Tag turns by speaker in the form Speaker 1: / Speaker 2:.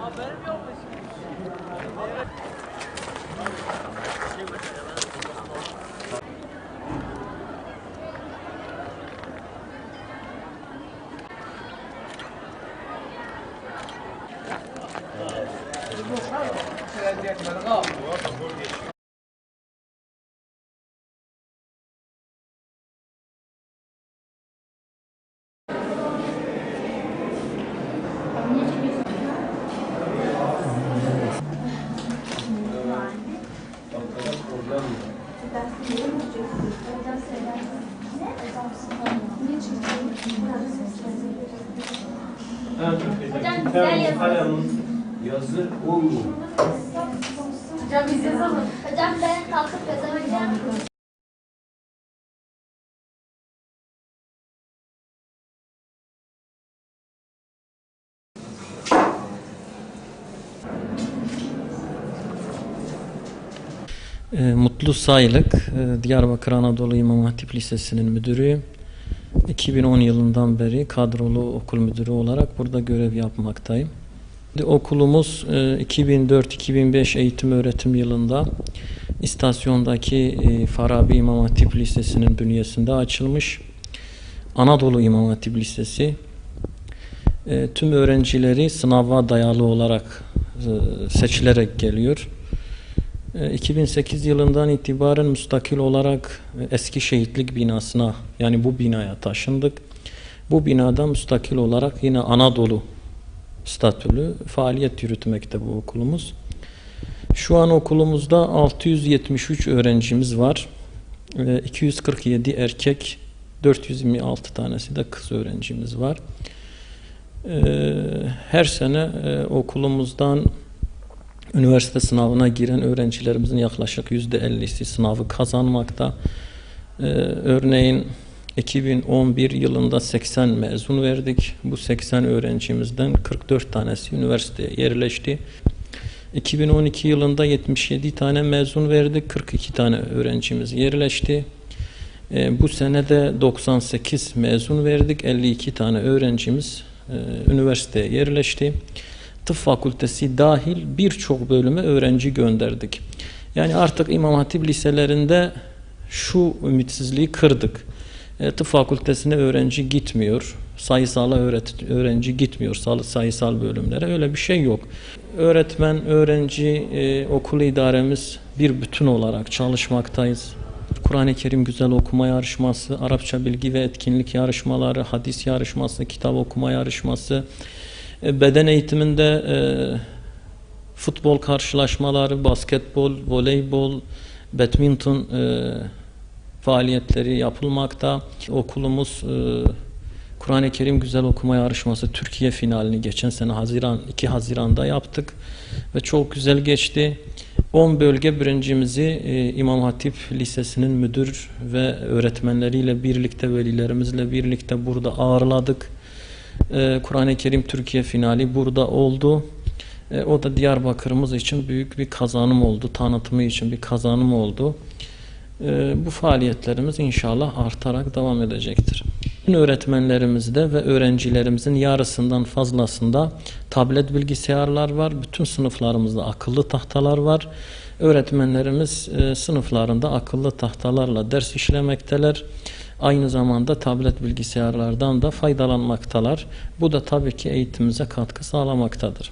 Speaker 1: Haberim yokmuş. Sen diye kadar kaldı. Hocam güzel yazın.
Speaker 2: Yazı olmuyor.
Speaker 1: Hocam biz yazalım. Hocam ben kalkıp yazamayacağım.
Speaker 3: E, Mutlu Saylık, e, Diyarbakır Anadolu İmam Hatip Lisesi'nin müdürüyüm. 2010 yılından beri kadrolu okul müdürü olarak burada görev yapmaktayım. Okulumuz e, 2004-2005 eğitim öğretim yılında istasyondaki e, Farabi İmam Hatip Lisesi'nin bünyesinde açılmış. Anadolu İmam Hatip Lisesi e, tüm öğrencileri sınava dayalı olarak e, seçilerek geliyor. E, 2008 yılından itibaren müstakil olarak e, eski şehitlik binasına yani bu binaya taşındık. Bu binada müstakil olarak yine Anadolu statülü faaliyet yürütmekte bu okulumuz. Şu an okulumuzda 673 öğrencimiz var. E, 247 erkek, 426 tanesi de kız öğrencimiz var. E, Her sene e, okulumuzdan üniversite sınavına giren öğrencilerimizin yaklaşık %50'si sınavı kazanmakta. Ee, örneğin 2011 yılında 80 mezun verdik. Bu 80 öğrencimizden 44 tanesi üniversiteye yerleşti. 2012 yılında 77 tane mezun verdik. 42 tane öğrencimiz yerleşti. Ee, bu sene de 98 mezun verdik. 52 tane öğrencimiz e, üniversiteye yerleşti tıp fakültesi dahil birçok bölüme öğrenci gönderdik. Yani artık İmam Hatip liselerinde şu ümitsizliği kırdık. E, tıp fakültesine öğrenci gitmiyor. Sayısala öğret öğrenci gitmiyor say- sayısal bölümlere. Öyle bir şey yok. Öğretmen, öğrenci, e, okul idaremiz bir bütün olarak çalışmaktayız. Kur'an-ı Kerim güzel okuma yarışması, Arapça bilgi ve etkinlik yarışmaları, hadis yarışması, kitap okuma yarışması, beden eğitiminde e, futbol karşılaşmaları, basketbol, voleybol, badminton e, faaliyetleri yapılmakta. Okulumuz e, Kur'an-ı Kerim Güzel Okuma Yarışması Türkiye finalini geçen sene Haziran 2 Haziran'da yaptık ve çok güzel geçti. 10 bölge birincimizi e, İmam Hatip Lisesi'nin müdür ve öğretmenleriyle birlikte velilerimizle birlikte burada ağırladık. Ee, Kur'an-ı Kerim Türkiye finali burada oldu. Ee, o da Diyarbakır'ımız için büyük bir kazanım oldu. Tanıtımı için bir kazanım oldu. Ee, bu faaliyetlerimiz inşallah artarak devam edecektir. Öğretmenlerimizde ve öğrencilerimizin yarısından fazlasında tablet bilgisayarlar var. Bütün sınıflarımızda akıllı tahtalar var. Öğretmenlerimiz e, sınıflarında akıllı tahtalarla ders işlemekteler. Aynı zamanda tablet bilgisayarlardan da faydalanmaktalar. Bu da tabii ki eğitimimize katkı sağlamaktadır.